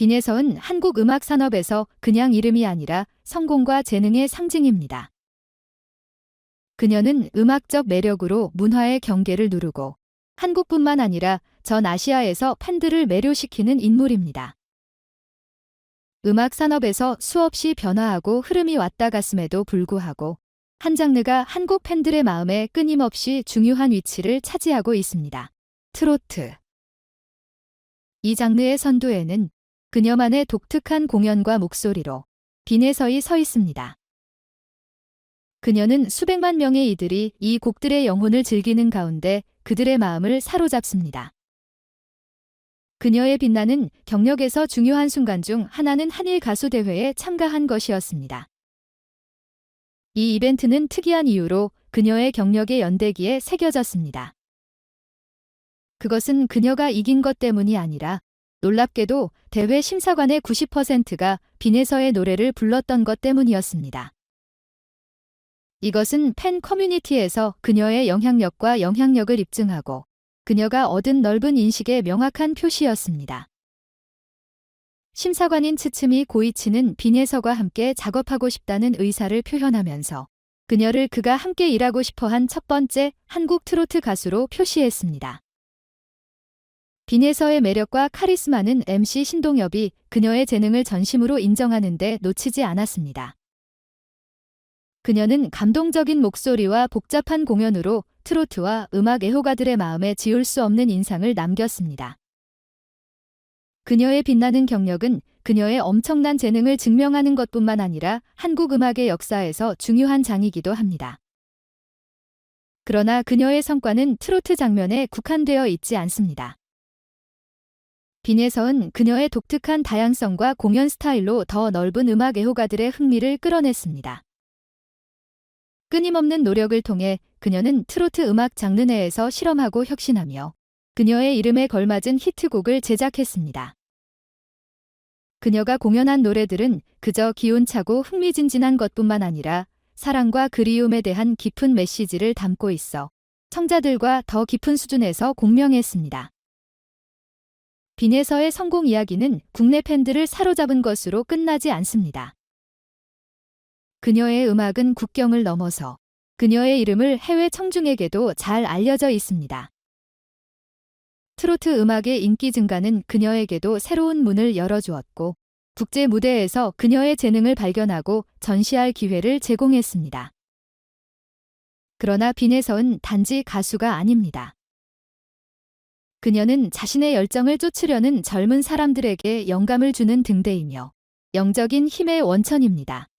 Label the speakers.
Speaker 1: 빈혜서은 한국 음악 산업에서 그냥 이름이 아니라 성공과 재능의 상징입니다. 그녀는 음악적 매력으로 문화의 경계를 누르고 한국뿐만 아니라 전 아시아에서 팬들을 매료시키는 인물입니다. 음악 산업에서 수없이 변화하고 흐름이 왔다 갔음에도 불구하고 한 장르가 한국 팬들의 마음에 끊임없이 중요한 위치를 차지하고 있습니다. 트로트. 이 장르의 선두에는 그녀만의 독특한 공연과 목소리로 빈혜서이 서 있습니다. 그녀는 수백만 명의 이들이 이 곡들의 영혼을 즐기는 가운데 그들의 마음을 사로잡습니다. 그녀의 빛나는 경력에서 중요한 순간 중 하나는 한일 가수 대회에 참가한 것이었습니다. 이 이벤트는 특이한 이유로 그녀의 경력의 연대기에 새겨졌습니다. 그것은 그녀가 이긴 것 때문이 아니라 놀랍게도 대회 심사관의 90%가 빈에서의 노래를 불렀던 것 때문이었습니다. 이것은 팬 커뮤니티에서 그녀의 영향력과 영향력을 입증하고 그녀가 얻은 넓은 인식의 명확한 표시였습니다. 심사관인 츠츠미 고이치는 빈예서과 함께 작업하고 싶다는 의사를 표현하면서 그녀를 그가 함께 일하고 싶어 한 첫 번째 한국 트로트 가수로 표시했습니다. 빈예서의 매력과 카리스마는 MC 신동엽이 그녀의 재능을 전심으로 인정하는데 놓치지 않았습니다. 그녀는 감동적인 목소리와 복잡한 공연으로 트로트와 음악 애호가들의 마음에 지울 수 없는 인상을 남겼습니다. 그녀의 빛나는 경력은 그녀의 엄청난 재능을 증명하는 것뿐만 아니라 한국 음악의 역사에서 중요한 장이기도 합니다. 그러나 그녀의 성과는 트로트 장면에 국한되어 있지 않습니다. 빈에서은 그녀의 독특한 다양성과 공연 스타일로 더 넓은 음악 애호가들의 흥미를 끌어냈습니다. 끊임없는 노력을 통해 그녀는 트로트 음악 장르 내에서 실험하고 혁신하며 그녀의 이름에 걸맞은 히트곡을 제작했습니다. 그녀가 공연한 노래들은 그저 기운차고 흥미진진한 것뿐만 아니라 사랑과 그리움에 대한 깊은 메시지를 담고 있어 청자들과 더 깊은 수준에서 공명했습니다. 빈에서의 성공 이야기는 국내 팬들을 사로잡은 것으로 끝나지 않습니다. 그녀의 음악은 국경을 넘어서 그녀의 이름을 해외 청중에게도 잘 알려져 있습니다. 트로트 음악의 인기 증가는 그녀에게도 새로운 문을 열어주었고 국제 무대에서 그녀의 재능을 발견하고 전시할 기회를 제공했습니다. 그러나 빈에서는 단지 가수가 아닙니다. 그녀는 자신의 열정을 쫓으려는 젊은 사람들에게 영감을 주는 등대이며 영적인 힘의 원천입니다.